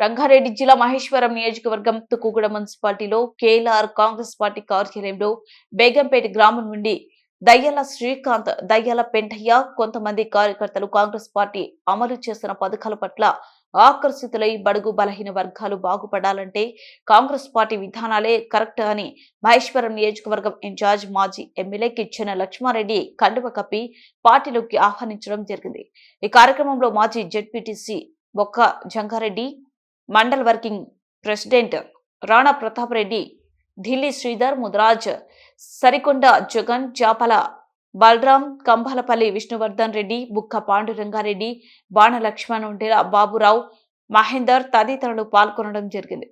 రంగారెడ్డి జిల్లా మహేశ్వరం నియోజకవర్గం తుక్కుగూడ మున్సిపాలిటీలో కేఎల్ఆర్ కాంగ్రెస్ పార్టీ కార్యాలయంలో బేగంపేట గ్రామం నుండి దయ్యాల శ్రీకాంత్ దయ్యాల పెంటయ్య కొంతమంది కార్యకర్తలు కాంగ్రెస్ పార్టీ అమలు చేస్తున్న పథకాల పట్ల ఆకర్షితులై బడుగు బలహీన వర్గాలు బాగుపడాలంటే కాంగ్రెస్ పార్టీ విధానాలే కరెక్ట్ అని మహేశ్వరం నియోజకవర్గం ఇన్ఛార్జ్ మాజీ ఎమ్మెల్యే కిచ్చెన లక్ష్మారెడ్డి కండువ కప్పి పార్టీలోకి ఆహ్వానించడం జరిగింది. ఈ కార్యక్రమంలో మాజీ ZPTC Bokka Janga Reddy mandal working president Rana Pratap Reddy Delhi Sridhar Mudraj Sarikonda Jagan Japala Balaram Kambhalapalli Vishnuvardhan Reddy Bukka Panduranga Reddy బాణ లక్ష్మణ్ ఉండేలా బాబురావు మహేందర్ తదితరులు పాల్గొనడం జరిగింది.